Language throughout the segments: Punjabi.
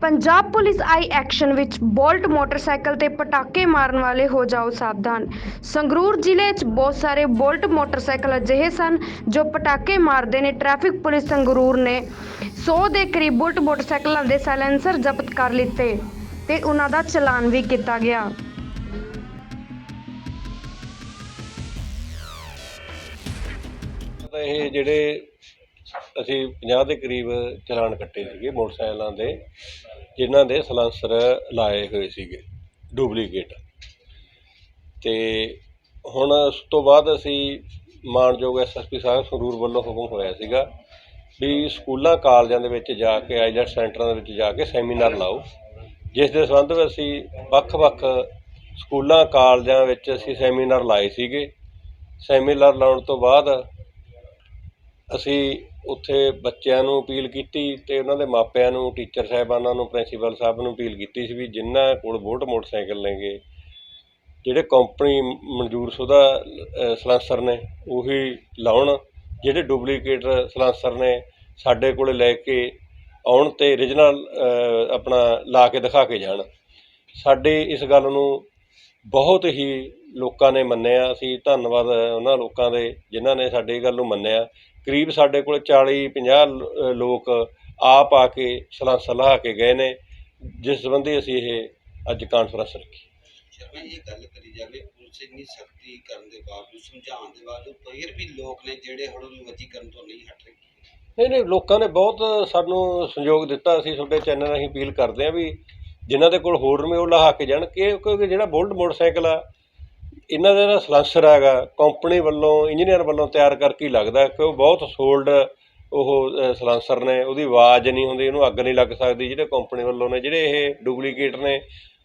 ਪੰਜਾਬ ਪੁਲਿਸ ਆਈ ਐਕਸ਼ਨ ਵਿੱਚ ਬੋਲਟ ਮੋਟਰਸਾਈਕਲ ਤੇ ਪਟਾਕੇ ਮਾਰਨ ਵਾਲੇ, ਹੋ ਜਾਓ ਸਾਵਧਾਨ। ਸੰਗਰੂਰ ਜ਼ਿਲ੍ਹੇ 'ਚ ਬਹੁਤ ਸਾਰੇ ਬੋਲਟ ਮੋਟਰਸਾਈਕਲ ਅਜਿਹੇ ਸਨ ਜੋ ਪਟਾਕੇ ਮਾਰਦੇ ਨੇ। ਟ੍ਰੈਫਿਕ ਪੁਲਿਸ ਸੰਗਰੂਰ ਨੇ 100 ਦੇ ਕਰੀਬ ਬੋਲਟ ਮੋਟਰਸਾਈਕਲਾਂ ਦੇ ਸਾਇਲੈਂਸਰ ਜ਼ਬਤ ਕਰ ਲਿੱਤੇ ਤੇ ਉਹਨਾਂ ਦਾ ਚਲਾਨ ਵੀ ਕੀਤਾ ਗਿਆ। ਇਹ ਜਿਹੜੇ ਅਸੀਂ 50 ਦੇ ਕਰੀਬ ਚਲਾਨ ਕੱਟੇ ਸੀਗੇ ਮੋਟਰਸਾਈਕਲਾਂ ਦੇ, ਜਿਨ੍ਹਾਂ ਦੇ ਸਲਾਂਸਰ ਲਾਏ ਹੋਏ ਸੀਗੇ, ਡੁਪਲੀਕੇਟ। ਤੇ ਹੁਣ ਉਸ ਤੋਂ ਬਾਅਦ ਅਸੀਂ ਮਾਨਯੋਗ ਐਸਐਸਪੀ ਸਾਹਿਬ ਸੰਗਰੂਰ ਵੱਲੋਂ ਹੁਕਮ ਹੋਇਆ ਸੀਗਾ ਵੀ ਸਕੂਲਾਂ, ਕਾਲਜਾਂ ਦੇ ਵਿੱਚ ਜਾ ਕੇ ਆਈਲੈਟ ਸੈਂਟਰਾਂ ਦੇ ਵਿੱਚ ਜਾ ਕੇ ਸੈਮੀਨਾਰ ਲਾਓ, ਜਿਸ ਦੇ ਸੰਬੰਧ ਵਿੱਚ ਅਸੀਂ ਵੱਖ-ਵੱਖ ਸਕੂਲਾਂ, ਕਾਲਜਾਂ ਵਿੱਚ ਅਸੀਂ ਸੈਮੀਨਾਰ ਲਾਏ ਸੀਗੇ। ਸੈਮੀਨਾਰ ਲਾਉਣ ਤੋਂ ਬਾਅਦ ਅਸੀਂ ਉੱਥੇ ਬੱਚਿਆਂ ਨੂੰ ਅਪੀਲ ਕੀਤੀ ਅਤੇ ਉਹਨਾਂ ਦੇ ਮਾਪਿਆਂ ਨੂੰ ਟੀਚਰ ਸਾਹਿਬਾਨਾਂ ਨੂੰ ਪ੍ਰਿੰਸੀਪਲ ਸਾਹਿਬ ਨੂੰ ਅਪੀਲ ਕੀਤੀ ਸੀ ਵੀ ਜਿਨ੍ਹਾਂ ਕੋਲ ਬੋਟ ਮੋਟਰਸਾਈਕਲ ਨੇਗੇ ਜਿਹੜੇ ਕੰਪਨੀ ਮਨਜ਼ੂਰਸ਼ੁਦਾ ਅ, ਸਲਾਂਸਰ ਨੇ ਉਹੀ ਲਾਉਣ। ਜਿਹੜੇ ਡੁਪਲੀਕੇਟ ਸਲਾਂਸਰ ਨੇ ਸਾਡੇ ਕੋਲ ਲੈ ਕੇ ਆਉਣ ਅਤੇ origignal ਆਪਣਾ ਲਾ ਕੇ ਦਿਖਾ ਕੇ ਜਾਣ। ਸਾਡੇ ਇਸ ਗੱਲ ਨੂੰ ਬਹੁਤ ਹੀ ਲੋਕਾਂ ਨੇ ਮੰਨਿਆ ਅਸੀਂ ਧੰਨਵਾਦ ਉਹਨਾਂ ਲੋਕਾਂ ਦੇ ਜਿਨ੍ਹਾਂ ਨੇ ਸਾਡੀ ਗੱਲ ਨੂੰ ਮੰਨਿਆ। ਕਰੀਬ ਸਾਡੇ ਕੋਲ 40 50 ਲੋਕ ਆਪ ਆ ਕੇ ਸਲਾਹ ਸਲਾਹ ਕੇ ਗਏ ਨੇ ਜਿਸ ਸੰਬੰਧੀ ਅਸੀਂ ਇਹ ਅੱਜ ਕਾਨਫਰੰਸ ਰੱਖੀ। ਇਹ ਗੱਲ ਕਰੀ ਜਾਵੇ ਪੁਲਿਸ ਇੰਨੀ ਸਖਤੀ ਕਰਨ ਦੇ ਬਾਵਜੂਦ ਸਮਝਾਉਣ ਦੇ ਬਾਵਜੂਦ ਫਿਰ ਵੀ ਲੋਕ ਨੇ ਜਿਹੜੇ ਹੜੂਲਬਾਜ਼ੀ ਕਰਨ ਤੋਂ ਨਹੀਂ ਹਟ ਰਹੇ। ਨਹੀਂ ਨਹੀਂ ਲੋਕਾਂ ਨੇ ਬਹੁਤ ਸਾਨੂੰ ਸਹਿਯੋਗ ਦਿੱਤਾ। ਅਸੀਂ ਤੁਹਾਡੇ ਚੈਨਲ ਰਾਹੀਂ ਅਪੀਲ ਕਰਦੇ ਹਾਂ ਵੀ ਜਿਨ੍ਹਾਂ ਦੇ ਕੋਲ ਹੋਰ ਨੇ ਉਹ ਲਹਾ ਕੇ ਜਾਣ ਕਿ ਕਿਉਂਕਿ ਜਿਹੜਾ ਬੁਲਟ ਮੋਟਰਸਾਈਕਲ ਆ ਇਹਨਾਂ ਦਾ ਜਿਹੜਾ ਸਲਾਂਸਰ ਹੈਗਾ ਕੰਪਨੀ ਵੱਲੋਂ ਇੰਜੀਨੀਅਰ ਵੱਲੋਂ ਤਿਆਰ ਕਰਕੇ ਲੱਗਦਾ ਕਿ ਉਹ ਬਹੁਤ ਸੋਲਡ ਉਹ ਅ, ਨੇ ਉਹਦੀ ਆਵਾਜ਼ ਨਹੀਂ ਹੁੰਦੀ ਇਹਨੂੰ ਅੱਗ ਨਹੀਂ ਲੱਗ ਸਕਦੀ ਜਿਹੜੇ ਕੰਪਨੀ ਵੱਲੋਂ ਨੇ ਜਿਹੜੇ ਇਹ ਡੁਪਲੀਕੇਟ ਨੇ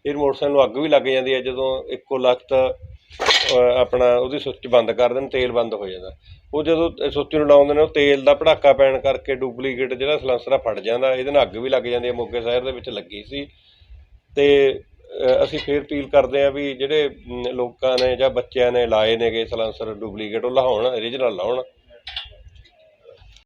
ਇਹ ਮੋਟਰਸਾਈਕਲ ਨੂੰ ਅੱਗ ਵੀ ਲੱਗ ਜਾਂਦੀ ਹੈ ਜਦੋਂ ਇੱਕੋ ਲਖਤ ਆਪਣਾ ਉਹਦੀ ਸੁੱਚ ਬੰਦ ਕਰ ਦੇਣ ਤੇਲ ਬੰਦ ਹੋ ਜਾਂਦਾ। ਉਹ ਜਦੋਂ ਸੁੱਚ ਨੂੰ ਲਾਉਂਦੇ ਨੇ ਉਹ ਤੇਲ ਦਾ ਭੜਾਕਾ ਪੈਣ ਕਰਕੇ ਡੁਪਲੀਕੇਟ ਜਿਹੜਾ ਸਲਾਂਸਰ ਆ ਫਟ ਜਾਂਦਾ ਇਹਦੇ ਨਾਲ ਅੱਗ ਵੀ ਲੱਗ ਜਾਂਦੀ ਹੈ ਮੋਗੇ ਸ਼ਹਿਰ ਦੇ ਵਿੱਚ ਲੱਗੀ ਸੀ। ਅਤੇ ਅਸੀਂ ਫਿਰ ਅਪੀਲ ਕਰਦੇ ਹਾਂ ਵੀ ਜਿਹੜੇ ਲੋਕਾਂ ਨੇ ਜਾਂ ਬੱਚਿਆਂ ਨੇ ਲਾਏ ਨੇਗੇ ਸਲਾਂਸਰ ਡੁਪਲੀਕੇਟ, ਉਹ ਲਾਉਣ ਓਰੀਜਨਲ ਲਾਉਣ।